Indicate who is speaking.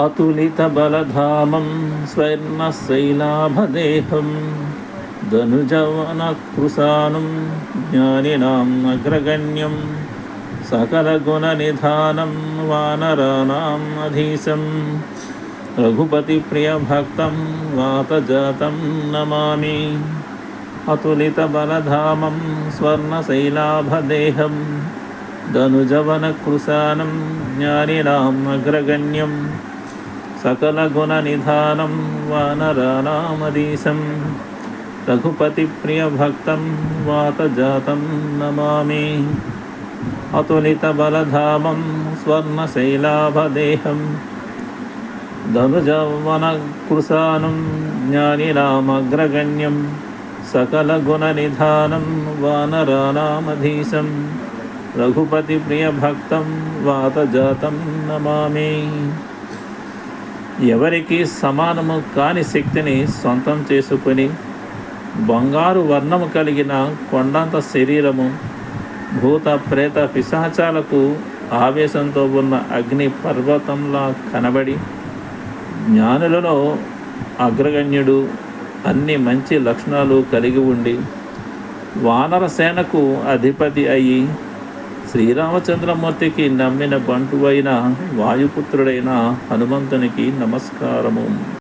Speaker 1: अतुलितबलधामं स्वर्णशैलाभदेहं धनुजवनकृशानं ज्ञानिनाम् अग्रगण्यं सकलगुणनिधानं वानराणाम् अधीशं रघुपतिप्रियभक्तं वातजातं नमामि। अतुलितबलधामं स्वर्णशैलाभदेहं धनुजवनकृशानं ज्ञानिनाम् अग्रगण्यं सकलगुणनिधानं वानरानामधीशं। रघुपतिप्रियभक्तं वातजातं नमामि। अतुलितबलधामं स्वर्णशैलाभदेहं। धनुजवनकृशानं ज्ञानिनामग्रगण्यं सकलगुणनिधानं वानरानामधीशं। रघुपतिप्रियभक्तं वातजातं नमामि। ఎవరికి సమానము కాని శక్తిని సొంతం చేసుకొని బంగారు వర్ణము కలిగిన కొండంత శరీరము భూత ప్రేత పిశాచాలకు ఆవేశంతో ఉన్న అగ్ని పర్వతంలా కనబడి జ్ఞానులలో అగ్రగణ్యుడు అన్ని మంచి లక్షణాలు కలిగి ఉండి వానర సేనకు అధిపతి అయి శ్రీరామచంద్రమూర్తికి నమ్మిన బంటువైన వాయుపుత్రుడైన హనుమంతునికి నమస్కారము.